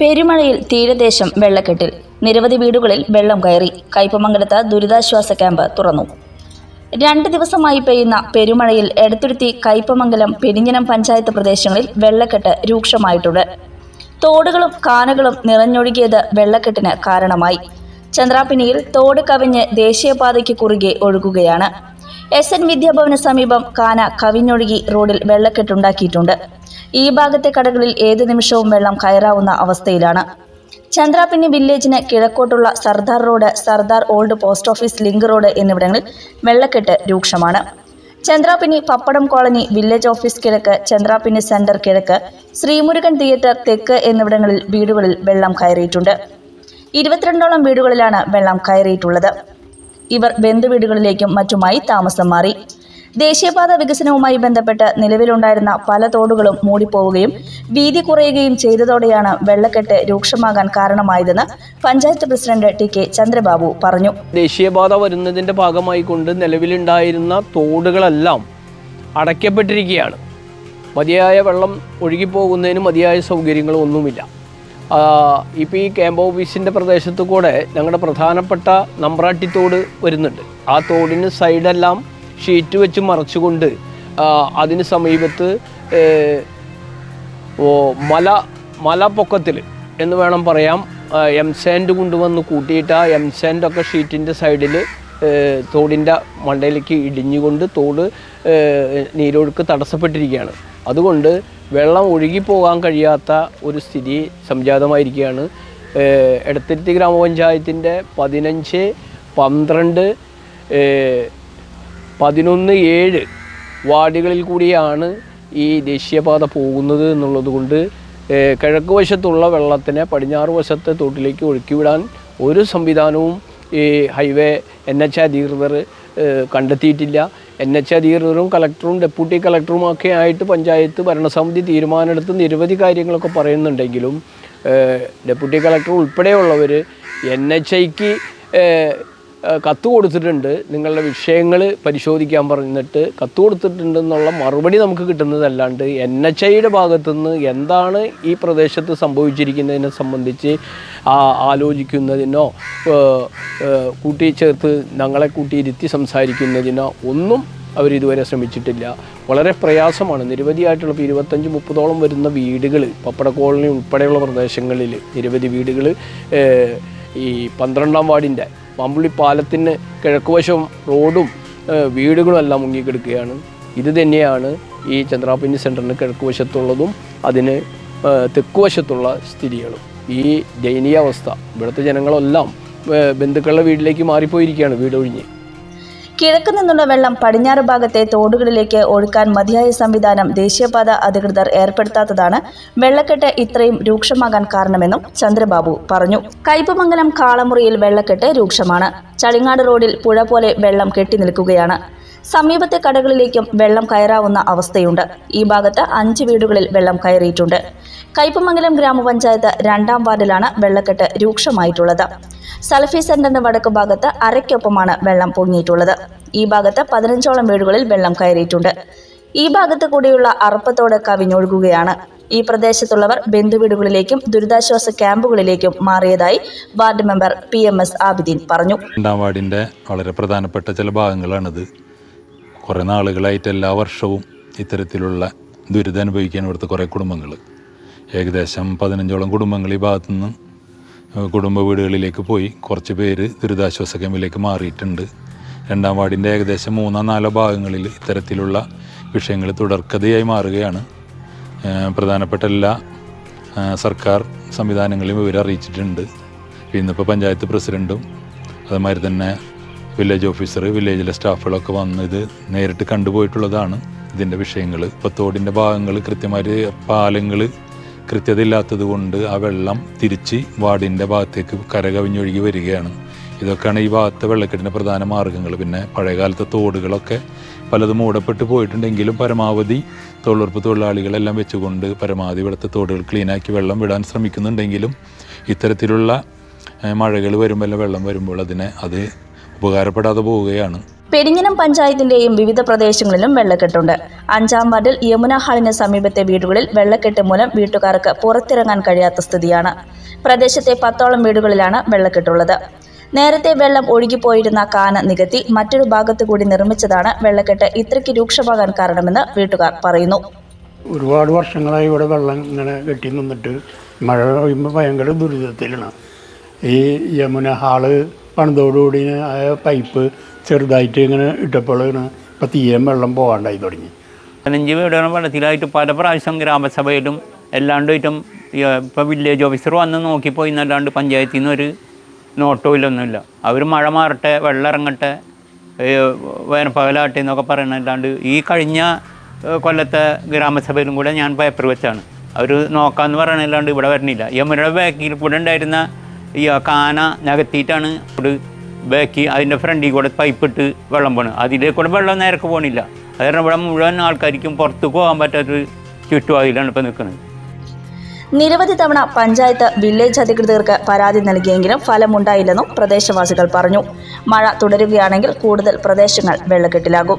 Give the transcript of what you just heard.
പെരുമഴയിൽ തീരദേശം വെള്ളക്കെട്ടിൽ. നിരവധി വീടുകളിൽ വെള്ളം കയറി. കയ്പമംഗലത്ത് ദുരിതാശ്വാസ ക്യാമ്പ് തുറന്നു. രണ്ട് ദിവസമായി പെയ്യുന്ന പെരുമഴയിൽ എടത്തുരുത്തി കയ്പമംഗലം പെരിഞ്ഞനം പഞ്ചായത്ത് പ്രദേശങ്ങളിൽ വെള്ളക്കെട്ട് രൂക്ഷമായിട്ടുണ്ട്. തോടുകളും കാനകളും നിറഞ്ഞൊഴുകിയത് വെള്ളക്കെട്ടിന് കാരണമായി. ചന്ദ്രാപിനിയിൽ തോട് കവിഞ്ഞ് ദേശീയപാതയ്ക്ക് കുറുകെ ഒഴുകുകയാണ്. എസ് എൻ വിദ്യാഭവന് സമീപം കാന കവിഞ്ഞൊഴുകി റോഡിൽ വെള്ളക്കെട്ടുണ്ടാക്കിയിട്ടുണ്ട് ഈ ഭാഗത്തെ കടകളിൽ ഏത് നിമിഷവും വെള്ളം കയറാവുന്ന അവസ്ഥയിലാണ്. ചന്ദ്രാപിന്നി വില്ലേജിന് കിഴക്കോട്ടുള്ള Sardar road Sardar old post office link road എന്നിവിടങ്ങളിൽ വെള്ളക്കെട്ട് രൂക്ഷമാണ്. Chandrapinni pappadam colony village office കിഴക്ക് ചന്ദ്രാപിന്നി സെന്റർ കിഴക്ക് ശ്രീമുരുകൻ തിയേറ്റർ തെക്ക് എന്നിവിടങ്ങളിൽ വീടുകളിൽ വെള്ളം കയറിയിട്ടുണ്ട്. ഇരുപത്തിരണ്ടോളം വീടുകളിലാണ് വെള്ളം കയറിയിട്ടുള്ളത്. ഇവർ ബന്ധുവീടുകളിലേക്കും മറ്റുമായി താമസം മാറി. ദേശീയപാത വികസനവുമായി ബന്ധപ്പെട്ട് നിലവിലുണ്ടായിരുന്ന പല തോടുകളും മൂടിപ്പോവുകയും വീതി കുറയുകയും ചെയ്തതോടെയാണ് വെള്ളക്കെട്ട് രൂക്ഷമാകാൻ കാരണമായതെന്ന് panchayat president T K Chandrababu പറഞ്ഞു. ദേശീയപാത വരുന്നതിന്റെ ഭാഗമായി കൊണ്ട് നിലവിലുണ്ടായിരുന്ന തോടുകളെല്ലാം അടയ്ക്കപ്പെട്ടിരിക്കുകയാണ്. മതിയായ വെള്ളം ഒഴുകിപ്പോകുന്നതിന് മതിയായ സൗകര്യങ്ങളും ഒന്നുമില്ല. ഇപ്പോൾ ഈ ക്യാമ്പ് ഓഫീസിന്റെ പ്രദേശത്ത് കൂടെ ഞങ്ങളുടെ പ്രധാനപ്പെട്ട നമ്പ്രാട്ടി തോട് വരുന്നുണ്ട്. ആ തോടിന് സൈഡെല്ലാം ഷീറ്റ് വെച്ച് മറച്ചുകൊണ്ട് അതിന് സമീപത്ത് ഓ മല മലപ്പൊക്കത്തിൽ എന്ന് വേണം പറയാം. എം സാൻഡ് കൊണ്ടുവന്ന് കൂട്ടിയിട്ട് ആ എം സാൻഡൊക്കെ ഷീറ്റിന്റെ സൈഡിൽ തോടിന്റെ മണ്ടയിലേക്ക് ഇടിഞ്ഞുകൊണ്ട് തോട് നീരൊഴുക്ക് തടസ്സപ്പെട്ടിരിക്കുകയാണ്. അതുകൊണ്ട് വെള്ളം ഒഴുകിപ്പോകാൻ കഴിയാത്ത ഒരു സ്ഥിതി സംജാതമായിരിക്കുകയാണ്. എടത്തിരുത്തി ഗ്രാമപഞ്ചായത്തിന്റെ പതിനഞ്ച് പന്ത്രണ്ട് പതിനൊന്ന് ഏഴ് വാർഡുകളിൽ കൂടിയാണ് ഈ ദേശീയപാത പോകുന്നത് എന്നുള്ളത് കൊണ്ട് കിഴക്ക് വശത്തുള്ള വെള്ളത്തിനെ പടിഞ്ഞാറ് വശത്തെ തോട്ടിലേക്ക് ഒഴുക്കിവിടാൻ ഒരു സംവിധാനവും ഈ ഹൈവേ എൻ എച്ച് അധികൃതർ കണ്ടെത്തിയിട്ടില്ല. എൻ എച്ച് അധികൃതരും കളക്ടറും ഡെപ്യൂട്ടി കളക്ടറും ഒക്കെ ആയിട്ട് പഞ്ചായത്ത് ഭരണസമിതി തീരുമാനമെടുത്ത് നിരവധി കാര്യങ്ങളൊക്കെ പറയുന്നുണ്ടെങ്കിലും ഡെപ്യൂട്ടി കളക്ടർ ഉൾപ്പെടെയുള്ളവർ എൻ എച്ച് ഐക്ക് കത്ത് കൊടുത്തിട്ടുണ്ട്. നിങ്ങളുടെ വിഷയങ്ങൾ പരിശോധിക്കാൻ പറഞ്ഞിട്ട് കത്ത് കൊടുത്തിട്ടുണ്ട് എന്നുള്ള മറുപടി നമുക്ക് കിട്ടുന്നതല്ലാണ്ട് എൻ എച്ച് ഐയുടെ ഭാഗത്തുനിന്ന് എന്താണ് ഈ പ്രദേശത്ത് സംഭവിച്ചിരിക്കുന്നതിനെ സംബന്ധിച്ച് ആലോചിക്കുന്നതിനോ കൂട്ടിച്ചേർത്ത് ഞങ്ങളെ കൂട്ടിയിരുത്തി സംസാരിക്കുന്നതിനോ ഒന്നും അവരിതുവരെ ശ്രമിച്ചിട്ടില്ല. വളരെ പ്രയാസമാണ്. നിരവധിയായിട്ടുള്ള ഇപ്പോൾ ഇരുപത്തഞ്ച് മുപ്പതോളം വരുന്ന വീടുകൾ പപ്പട കോളനി ഉൾപ്പെടെയുള്ള പ്രദേശങ്ങളിൽ നിരവധി വീടുകൾ ഈ പന്ത്രണ്ടാം വാർഡിന്റെ മാമ്പുള്ളി പാലത്തിന് കിഴക്കുവശം റോഡും വീടുകളും എല്ലാം മുങ്ങിക്കിടക്കുകയാണ്. ഇത് തന്നെയാണ് ഈ ചന്ദ്രാപിന്നി സെന്ററിന് കിഴക്കുവശത്തുള്ളതും അതിന് തെക്കുവശത്തുള്ള സ്ഥിതികളും. ഈ ദയനീയാവസ്ഥ ഇവിടുത്തെ ജനങ്ങളെല്ലാം ബന്ധുക്കളുടെ വീട്ടിലേക്ക് മാറിപ്പോയിരിക്കുകയാണ് വീടൊഴിഞ്ഞ്. കിഴക്ക് നിന്നുള്ള വെള്ളം പടിഞ്ഞാറ് ഭാഗത്തെ തോടുകളിലേക്ക് ഒഴുക്കാൻ മതിയായ സംവിധാനം ദേശീയപാത അധികൃതർ ഏർപ്പെടുത്താത്തതാണ് വെള്ളക്കെട്ട് ഇത്രയും രൂക്ഷമാകാൻ കാരണമെന്നും ചന്ദ്രബാബു പറഞ്ഞു. കയ്പമംഗലം കാളമുറിയിൽ വെള്ളക്കെട്ട് രൂക്ഷമാണ്. ചളിങ്ങാട് റോഡിൽ പുഴ പോലെ വെള്ളം കെട്ടി നിൽക്കുകയാണ്. സമീപത്തെ കടകളിലേക്കും വെള്ളം കയറാവുന്ന അവസ്ഥയുണ്ട്. ഈ ഭാഗത്ത് അഞ്ച് വീടുകളിൽ വെള്ളം കയറിയിട്ടുണ്ട്. കയ്പമംഗലം ഗ്രാമപഞ്ചായത്ത് രണ്ടാം വാർഡിലാണ് വെള്ളക്കെട്ട് രൂക്ഷമായിട്ടുള്ളത്. സലഫി സെന്ററിന്റെ വടക്കു ഭാഗത്ത് അരയ്ക്കൊപ്പമാണ് വെള്ളം പൊങ്ങിയിട്ടുള്ളത്. ഈ ഭാഗത്ത് പതിനഞ്ചോളം വീടുകളിൽ വെള്ളം കയറിയിട്ടുണ്ട്. ഈ ഭാഗത്ത് കൂടിയുള്ള അറപ്പത്തോട് കവിഞ്ഞൊഴുകുകയാണ്. ഈ പ്രദേശത്തുള്ളവർ ബന്ധുവീടുകളിലേക്കും ദുരിതാശ്വാസ ക്യാമ്പുകളിലേക്കും മാറിയതായി ward member P M S Abideen പറഞ്ഞു. രണ്ടാം വാർഡിന്റെ വളരെ പ്രധാനപ്പെട്ട ചില ഭാഗങ്ങളാണിത്. കുറേ നാളുകളായിട്ട് എല്ലാ വർഷവും ഇത്തരത്തിലുള്ള ദുരിതം അനുഭവിക്കാൻ ഇവിടുത്തെ കുറേ കുടുംബങ്ങൾ ഏകദേശം പതിനഞ്ചോളം കുടുംബങ്ങൾ ഈ ഭാഗത്തു നിന്ന് ഏഹ് കുടുംബ വീടുകളിലേക്ക് പോയി. കുറച്ച് പേര് ദുരിതാശ്വാസ ക്യാമ്പിലേക്ക് മാറിയിട്ടുണ്ട്. രണ്ടാം വാർഡിന്റെ ഏകദേശം മൂന്നോ നാലോ ഭാഗങ്ങളിൽ ഇത്തരത്തിലുള്ള വിഷയങ്ങൾ തുടർക്കഥയായി മാറുകയാണ്. പ്രധാനപ്പെട്ട എല്ലാ സർക്കാർ സംവിധാനങ്ങളെയും വിവരം അറിയിച്ചിട്ടുണ്ട്. ഇന്നിപ്പോൾ പഞ്ചായത്ത് പ്രസിഡന്റും അതുമാതിരി തന്നെ വില്ലേജ് ഓഫീസർ വില്ലേജിലെ സ്റ്റാഫുകളൊക്കെ വന്ന് ഇത് നേരിട്ട് കണ്ടുപോയിട്ടുള്ളതാണ് ഇതിന്റെ വിഷയങ്ങൾ ഇപ്പോൾ തോടിന്റെ ഭാഗങ്ങൾ കൃത്യമായിട്ട് പാലങ്ങൾ കൃത്യത ഇല്ലാത്തത് കൊണ്ട് ആ വെള്ളം തിരിച്ച് വാർഡിന്റെ ഭാഗത്തേക്ക് കരകവിഞ്ഞൊഴുകി വരികയാണ്. ഇതൊക്കെയാണ് ഈ ഭാഗത്തെ വെള്ളക്കെട്ടിന്റെ പ്രധാന മാർഗങ്ങൾ പിന്നെ പഴയകാലത്തെ തോടുകളൊക്കെ പലതും മൂടപ്പെട്ട് പോയിട്ടുണ്ടെങ്കിലും പരമാവധി തൊഴിലുറപ്പ് തൊഴിലാളികളെല്ലാം വെച്ചുകൊണ്ട് പരമാവധി ഇവിടുത്തെ തോടുകൾ ക്ലീനാക്കി വെള്ളം വിടാൻ ശ്രമിക്കുന്നുണ്ടെങ്കിലും ഇത്തരത്തിലുള്ള മഴകൾ വരുമ്പോൾ വെള്ളം വരുമ്പോൾ അതിനെ അത് ഉപകാരപ്പെടാതെ പോവുകയാണ്. പെരിഞ്ഞനം പഞ്ചായത്തിന്റെയും വിവിധ പ്രദേശങ്ങളിലും വെള്ളക്കെട്ടുണ്ട്. അഞ്ചാം വാർഡിൽ യമുന ഹാളിന് സമീപത്തെ വീടുകളിൽ വെള്ളക്കെട്ട് മൂലം വീട്ടുകാർക്ക് പുറത്തിറങ്ങാൻ കഴിയാത്ത സ്ഥിതിയാണ്. പ്രദേശത്തെ പത്തോളം വീടുകളിലാണ് വെള്ളക്കെട്ടുള്ളത്. നേരത്തെ വെള്ളം ഒഴുകിപ്പോയിരുന്ന കാന നികത്തി മറ്റൊരു ഭാഗത്തു കൂടി നിർമ്മിച്ചതാണ് വെള്ളക്കെട്ട് ഇത്രയ്ക്ക് രൂക്ഷമാകാൻ കാരണമെന്ന് വീട്ടുകാർ പറയുന്നു. ഒരുപാട് വർഷങ്ങളായി ഇവിടെ വെള്ളം ഇങ്ങനെ കെട്ടി നിന്നിട്ട് മഴ പെയ്യുമ്പോൾ ഭയങ്കര ദുരിതത്തിലാണ്. ഈ യമുന ഹാൾ പണിതോടുകൂടി ആ പൈപ്പ് ചെറുതായിട്ട് ഇങ്ങനെ ഇട്ടപ്പോൾ ഇപ്പം തീരെ വെള്ളം പോകാണ്ടായി തുടങ്ങി. പതിനഞ്ച് വീടുകളും വെള്ളത്തിലായിട്ട് പല പ്രാവശ്യം ഗ്രാമസഭയിലും എല്ലാണ്ടായിട്ടും ഇപ്പോൾ വില്ലേജ് ഓഫീസർ വന്ന് നോക്കിപ്പോയി എന്നല്ലാണ്ട് പഞ്ചായത്തിൽ നിന്ന് ഒരു നോട്ടോ ഇല്ലൊന്നുമില്ല അവർ മഴ മാറട്ടെ വെള്ളം ഇറങ്ങട്ടെ വേനപ്പകലാട്ടെ എന്നൊക്കെ പറയണല്ലാണ്ട് ഈ കഴിഞ്ഞ കൊല്ലത്തെ ഗ്രാമസഭയിലും കൂടെ ഞാൻ പേപ്പർ വെച്ചാണ്. അവർ നോക്കാമെന്ന് പറയണല്ലാണ്ട് ഇവിടെ വരണില്ല. യമുനയുടെ ബാക്കിൽ കൂടെ ഉണ്ടായിരുന്ന ഈ കാന നകത്തിയിട്ടാണ് ഇവിടെ ബാക്കി അതിന്റെ ഫ്രണ്ടിൽ കൂടെ പൈപ്പ് ഇട്ട് വെള്ളം പോണ് അതിലേ കൂടെ വെള്ളം നേരക്ക് പോണില്ല. അത് കാരണം ഇവിടെ മുഴുവൻ ആൾക്കാർക്കും പുറത്ത് പോകാൻ പറ്റാത്തൊരു ചുറ്റുവാതിലാണ് ഇപ്പോൾ നിൽക്കുന്നത്. നിരവധി തവണ പഞ്ചായത്ത് വില്ലേജ് അധികൃതർക്ക് പരാതി നൽകിയെങ്കിലും ഫലമുണ്ടായില്ലെന്നും പ്രദേശവാസികൾ പറഞ്ഞു. മഴ തുടരുകയാണെങ്കിൽ കൂടുതൽ പ്രദേശങ്ങൾ വെള്ളക്കെട്ടിലാകും.